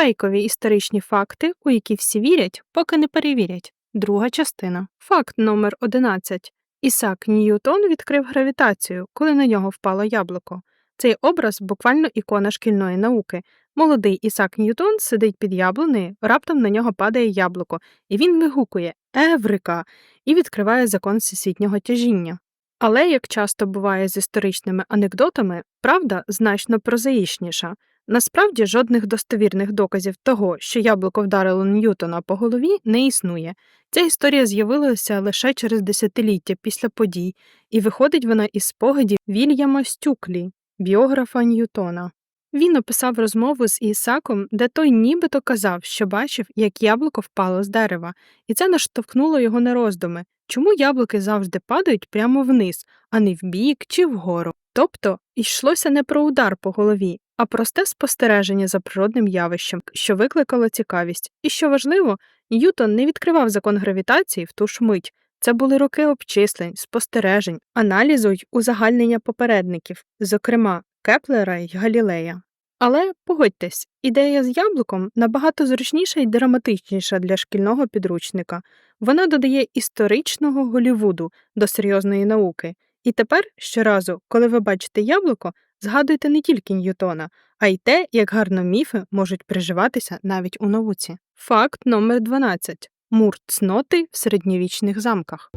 Фейкові історичні факти, у які всі вірять, поки не перевірять. Друга частина. Факт номер 11. Ісак Ньютон відкрив гравітацію, коли на нього впало яблуко. Цей образ буквально ікона шкільної науки. Молодий Ісак Ньютон сидить під яблунею, раптом на нього падає яблуко, і він вигукує Еврика і відкриває закон всесвітнього тяжіння. Але, як часто буває з історичними анекдотами, правда значно прозаїчніша. Насправді жодних достовірних доказів того, що яблуко вдарило Ньютона по голові, не існує. Ця історія з'явилася лише через десятиліття після подій, і виходить вона із спогадів Вільяма Стюклі, біографа Ньютона. Він описав розмову з Ісаком, де той нібито казав, що бачив, як яблуко впало з дерева, і це наштовхнуло його на роздуми, чому яблуки завжди падають прямо вниз, а не вбік чи вгору. Тобто йшлося не про удар по голові, а просте спостереження за природним явищем, що викликало цікавість. І що важливо, Ньютон не відкривав закон гравітації в ту ж мить. Це були роки обчислень, спостережень, аналізу й узагальнення попередників, зокрема Кеплера й Галілея. Але погодьтесь, ідея з яблуком набагато зручніша і драматичніша для шкільного підручника. Вона додає історичного Голівуду до серйозної науки. І тепер щоразу, коли ви бачите яблуко, згадуйте не тільки Ньютона, а й те, як гарно міфи можуть приживатися навіть у науці. Факт номер 12. Мур цноти в середньовічних замках.